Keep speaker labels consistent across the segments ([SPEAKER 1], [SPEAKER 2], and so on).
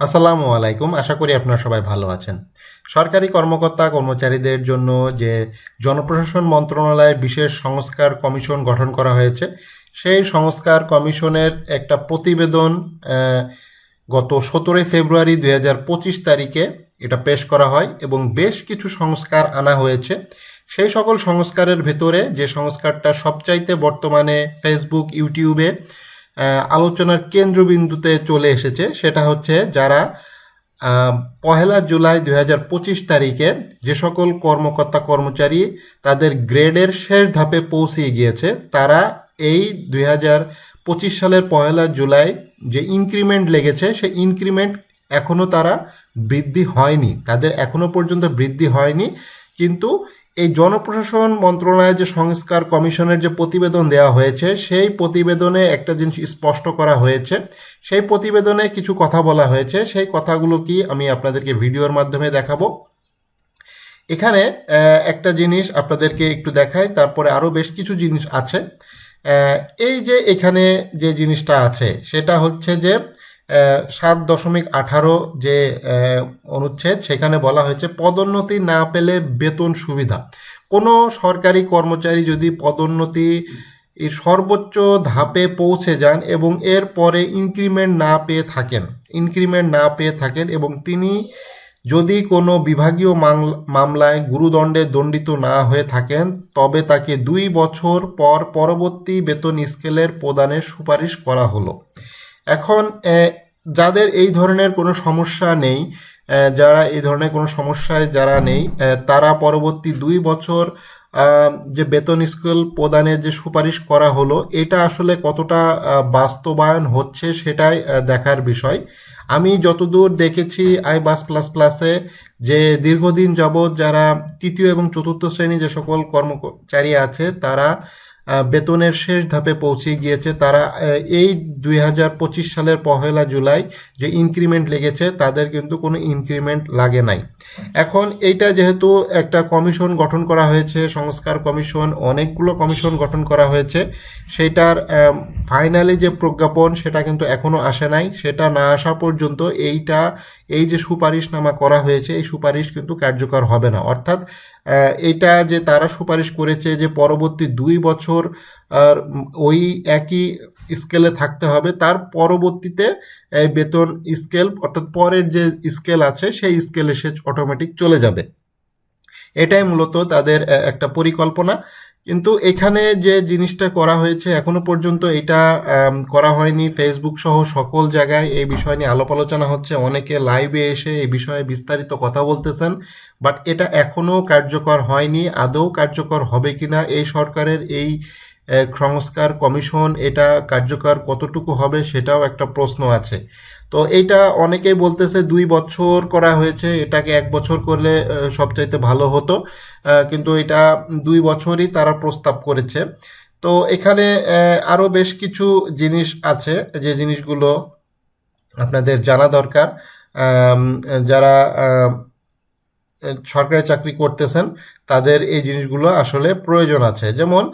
[SPEAKER 1] আসসালামু আলাইকুম। আশা করি আপনারা সবাই ভালো আছেন। সরকারি কর্মকর্তা কর্মচারীদের জন্য যে জনপ্রশাসন মন্ত্রণালয়ের বিশেষ সংস্কার কমিশন গঠন করা হয়েছে, সেই সংস্কার কমিশনের একটা প্রতিবেদন গত সতেরোই ফেব্রুয়ারি দুই হাজার পঁচিশ তারিখে এটা পেশ করা হয় এবং বেশ কিছু সংস্কার আনা হয়েছে। সেই সকল সংস্কারের ভেতরে যে সংস্কারটা সবচাইতে বর্তমানে ফেসবুক ইউটিউবে আলোচনার কেন্দ্রবিন্দুতে চলে এসেছে। সেটা হচ্ছে যারা পহেলা জুলাই দুই হাজার পঁচিশ তারিখে যে সকল কর্মকর্তা কর্মচারী তাদের গ্রেডের শেষ ধাপে পৌঁছে গিয়েছে, তারা এই দুই হাজার পঁচিশ সালের পহেলা জুলাই যে ইনক্রিমেন্ট লেগেছে, সেই ইনক্রিমেন্ট এখনও তারা বৃদ্ধি হয়নি। তাদের এখনও পর্যন্ত বৃদ্ধি হয়নি। কিন্তু এই জনপ্রশাসন মন্ত্রণালয়ের যে সংস্কার কমিশনের যে প্রতিবেদন দেওয়া হয়েছে, সেই প্রতিবেদনে একটা জিনিস স্পষ্ট করা হয়েছে। সেই প্রতিবেদনে কিছু কথা বলা হয়েছে। সেই কথাগুলো কি আমি আপনাদেরকে ভিডিওর মাধ্যমে দেখাবো। এখানে একটা জিনিস আপনাদেরকে একটু দেখায় তারপরে আরও বেশ কিছু জিনিস আছে। এই যে এখানে যে জিনিসটা আছে, সেটা হচ্ছে যে সাত দশমিক আঠারো যে অনুচ্ছেদ, সেখানে বলা হয়েছে পদোন্নতি না পেলে বেতন সুবিধা। কোনো সরকারি কর্মচারী যদি পদোন্নতি সর্বোচ্চ ধাপে পৌঁছে যান এবং এর পরে ইনক্রিমেন্ট না পেয়ে থাকেন ইনক্রিমেন্ট না পেয়ে থাকেন এবং তিনি যদি কোনো বিভাগীয় মামলায় গুরুদণ্ডে দণ্ডিত না হয়ে থাকেন, তবে তাকে দুই বছর পর পরবর্তী বেতন স্কেলের প্রদানের সুপারিশ করা হলো। এখন যাদের এই ধরনের কোনো সমস্যা নেই যারা এই ধরনের কোনো সমস্যায় যারা নেই তারা পরবর্তী দুই বছর যে বেতন স্কেল প্রদানের যে সুপারিশ করা হলো, এটা আসলে কতটা বাস্তবায়ন হচ্ছে সেটাই দেখার বিষয়। আমি যতদূর দেখেছি আই বাস প্লাস প্লাসে যে দীর্ঘদিন যাবৎ যারা তৃতীয় এবং চতুর্থ শ্রেণি যে সকল কর্মচারী আছে, তারা বেতনের শেষ ধাপে পৌঁছে গিয়েছে। তারা এই দুই হাজার পঁচিশ সালের পহেলা জুলাই যে ইনক্রিমেন্ট লেগেছে, তাদের কিন্তু কোনো ইনক্রিমেন্ট লাগে নাই। এখন এইটা যেহেতু একটা কমিশন গঠন করা হয়েছে, সংস্কার কমিশন, অনেকগুলো কমিশন গঠন করা হয়েছে, সেটার ফাইনালি যে প্রজ্ঞাপন, সেটা কিন্তু এখনও আসে নাই। সেটা না আসা পর্যন্ত এইটা এই যে সুপারিশনামা করা হয়েছে এই সুপারিশ কিন্তু কার্যকর হবে না। অর্থাৎ এটা যে তারা সুপারিশ করেছে যে পরবর্তী দুই বছর আর, ওই একই স্কেলে থাকতে হবে তার পরবর্তীতে বেতন স্কেল অর্থাৎ পরের যে স্কেল আছে সেই স্কেলে সে অটোমেটিক চলে যাবে। এটাই মূলত তাদের একটা পরিকল্পনা। কিন্তু এখানে যে জিনিসটা করা হয়েছে এখনও পর্যন্ত এটা করা হয়নি। ফেসবুক সহ সকল জায়গায় এই বিষয় নিয়ে আলাপ আলোচনা হচ্ছে। অনেকে লাইভে এসে এই বিষয়ে বিস্তারিত কথা বলতেছেন বাট এটা এখনও কার্যকর হয়নি। আদৌ কার্যকর হবে কিনা এই সরকারের এই সংস্কার কমিশন এটা কার্যকর কতটুকু হবে সেটাও একটা প্রশ্ন আছে। তো এইটা অনেকেই বলতেছে দুই বছর করা হয়েছে, এটাকে এক বছর করলে সবচাইতে ভালো হতো। কিন্তু এটা দুই বছরই তারা প্রস্তাব করেছে। তো এখানে আরও বেশ কিছু জিনিস আছে, যে জিনিসগুলো আপনাদের জানা দরকার। যারা সরকারি চাকরি করতেছেন, তাদের এই জিনিসগুলো আসলে প্রয়োজন আছে। যেমন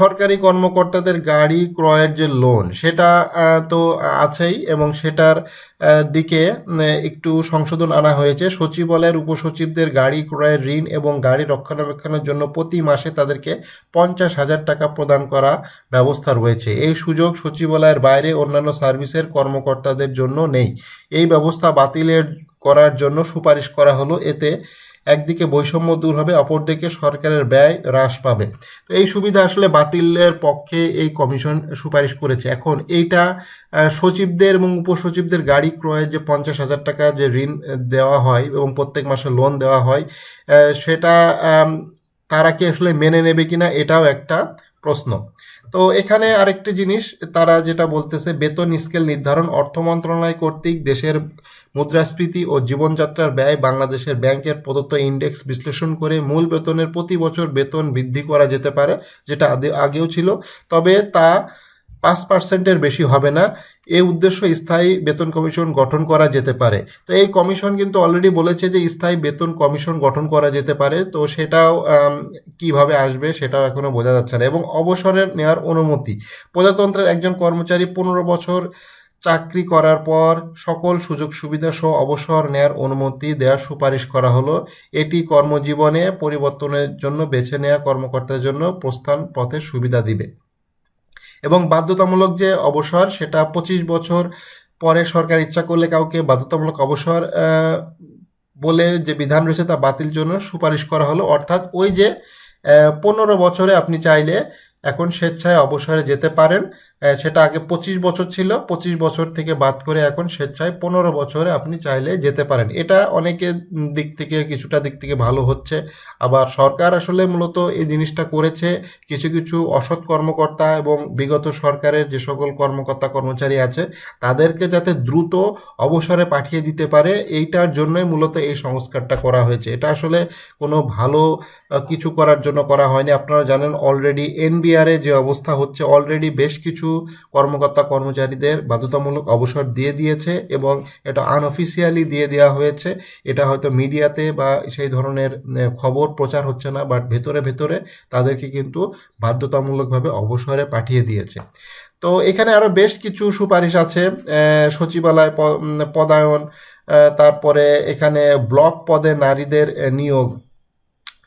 [SPEAKER 1] সরকারি কর্মকর্তাদের গাড়ি ক্রয়ের যে লোন সেটা তো আছেই এবং সেটার দিকে একটু সংশোধন আনা হয়েছে। সচিবালয়ের উপসচিবদের গাড়ি ক্রয়ের ঋণ এবং গাড়ি রক্ষণাবেক্ষণের জন্য প্রতি মাসে তাদেরকে পঞ্চাশ হাজার টাকা প্রদান করা ব্যবস্থা রয়েছে। এই সুযোগ সচিবালয়ের বাইরে অন্যান্য সার্ভিসের কর্মকর্তাদের জন্য নেই। এই ব্যবস্থা বাতিলের করার জন্য সুপারিশ করা হলো। এতে একদিকে বৈষম্য দূর হবে, অপরদিকে সরকারের ব্যয় হ্রাস পাবে। তো এই সুবিধা আসলে বাতিলের পক্ষে এই কমিশন সুপারিশ করেছে। এখন এইটা সচিবদের এবং উপসচিবদের গাড়ি ক্রয়ের যে পঞ্চাশ হাজার টাকা যে ঋণ দেওয়া হয় এবং প্রত্যেক মাসে লোন দেওয়া হয় সেটা তারা কি আসলে মেনে নেবে কিনা এটাও একটা প্রশ্ন। তো এখানে আরেকটি জিনিস, তারা যেটা বলতেছে, বেতন স্কেল নির্ধারণ অর্থ মন্ত্রণালয় কর্তৃক দেশের মুদ্রাস্ফীতি ও জীবনযাত্রার ব্যয় বাংলাদেশের ব্যাংকের প্রদত্ত ইন্ডেক্স বিশ্লেষণ করে মূল বেতনের প্রতি বছর বেতন বৃদ্ধি করা যেতে পারে, যেটা আগেও ছিল। তবে তা পাঁচ পার্সেন্টের বেশি হবে না। এই উদ্দেশ্য স্থায়ী বেতন কমিশন গঠন করা যেতে পারে। তো এই কমিশন কিন্তু অলরেডি বলেছে যে স্থায়ী বেতন কমিশন গঠন করা যেতে পারে। তো সেটাও কীভাবে আসবে সেটাও এখনও বোঝা যাচ্ছে না এবং অবসরের নেওয়ার অনুমতি। প্রজাতন্ত্রের একজন কর্মচারী পনেরো বছর চাকরি করার পর সকল সুযোগ সুবিধা সহ অবসর নেয়ার অনুমতি দেওয়ার সুপারিশ করা হলো। এটি কর্মজীবনে পরিবর্তনের জন্য, বেছে নেওয়া কর্মকর্তার জন্য প্রস্থান পথে সুবিধা দিবে। এবং বাধ্যতামূলক যে অবসর, সেটা পঁচিশ বছর পরে সরকার ইচ্ছা করলে কাউকে বাধ্যতামূলক অবসর বলে যে বিধান রয়েছে তা বাতিল জন্য সুপারিশ করা হলো। অর্থাৎ ওই যে পনেরো বছরে আপনি চাইলে এখন স্বেচ্ছায় অবসরে যেতে পারেন। সেটা আগে পঁচিশ বছর ছিল। পঁচিশ বছর থেকে বাদ করে এখন স্বেচ্ছায় পনেরো বছরে আপনি চাইলে যেতে পারেন। এটা অনেকের দিক থেকে কিছুটা দিক থেকে ভালো হচ্ছে। আবার সরকার আসলে মূলত এই জিনিসটা করেছে। কিছু কিছু অসৎ কর্মকর্তা এবং বিগত সরকারের যে সকল কর্মকর্তা, কর্মচারী আছে, তাদেরকে যাতে দ্রুত অবসরে পাঠিয়ে দিতে পারে, এইটার জন্যই মূলত এই সংস্কারটা করা হয়েছে। এটা আসলে কোনো ভালো কিছু করার জন্য করা হয়নি। আপনারা জানেন অলরেডি এনবিআরে যে অবস্থা হচ্ছে অলরেডি বেশ কিছু কর্মকর্তা কর্মচারীদের বাধ্যতামূলক অবসর দিয়ে দিয়েছে এবং এটা আনঅফিসিয়ালি দিয়ে দেওয়া হয়েছে। এটা হয়তো মিডিয়াতে বা সেই ধরনের খবর প্রচার হচ্ছে না বাট ভেতরে ভেতরে তাদেরকে কিন্তু বাধ্যতামূলকভাবে অবসরে পাঠিয়ে দিয়েছে। তো এখানে আরও বেশ কিছু সুপারিশ আছে সচিবালয় পদায়ন তারপরে এখানে ব্লক পদে নারীদের নিয়োগ।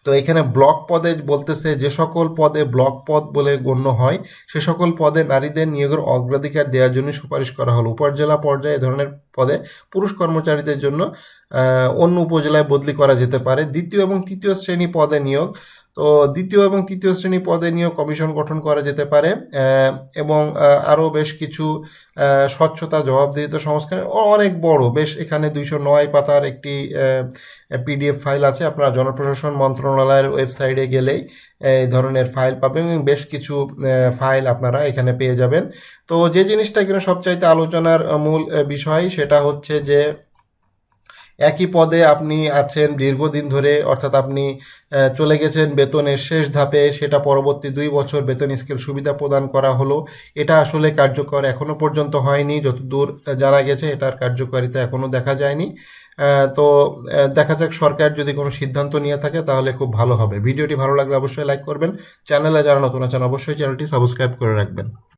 [SPEAKER 1] তো এখানে ব্লক পদে বলতেছে যে সকল পদে ব্লক পদ বলে গণ্য হয়, সে সকল পদে নারীদের নিয়োগের অগ্রাধিকার দেওয়ার জন্য সুপারিশ করা হলো। উপজেলা পর্যায়ে এ ধরনের পদে পুরুষ কর্মচারীদের জন্য অন্য উপজেলায় বদলি করা যেতে পারে। দ্বিতীয় এবং তৃতীয় শ্রেণি পদে নিয়োগ তো দ্বিতীয় এবং তৃতীয় শ্রেণি পদে নিয়োগ কমিশন গঠন করা যেতে পারে এবং আরও বেশ কিছু স্বচ্ছতা, জবাবদিহিতা সংস্কার অনেক বড়। বেশ এখানে দুইশো নয় পাতার একটি পিডিএফ ফাইল আছে, আপনারা জনপ্রশাসন মন্ত্রণালয়ের ওয়েবসাইটে গেলেই এই ধরনের ফাইল পাবেন, এবং বেশ কিছু ফাইল আপনারা এখানে পেয়ে যাবেন। তো যে জিনিসটা এখানে সবচাইতে আলোচনার মূল বিষয়, সেটা হচ্ছে যে একই পদে আপনি আছেন দীর্ঘদিন ধরে, অর্থাৎ আপনি চলে গেছেন বেতনের শেষ ধাপে, সেটা পরবর্তী দুই বছর বেতন স্কেল সুবিধা প্রদান করা হলো। এটা আসলে কার্যকর এখনও পর্যন্ত হয়নি, যতদূর জানা গেছে এটার কার্যকারিতা এখনও দেখা যায়নি। তো দেখা যাক সরকার যদি কোনো সিদ্ধান্ত নিয়ে থাকে তাহলে খুব ভালো হবে। ভিডিওটি ভালো লাগলে অবশ্যই লাইক করবেন। চ্যানেলে যারা নতুন আছেন অবশ্যই চ্যানেলটি সাবস্ক্রাইব করে রাখবেন।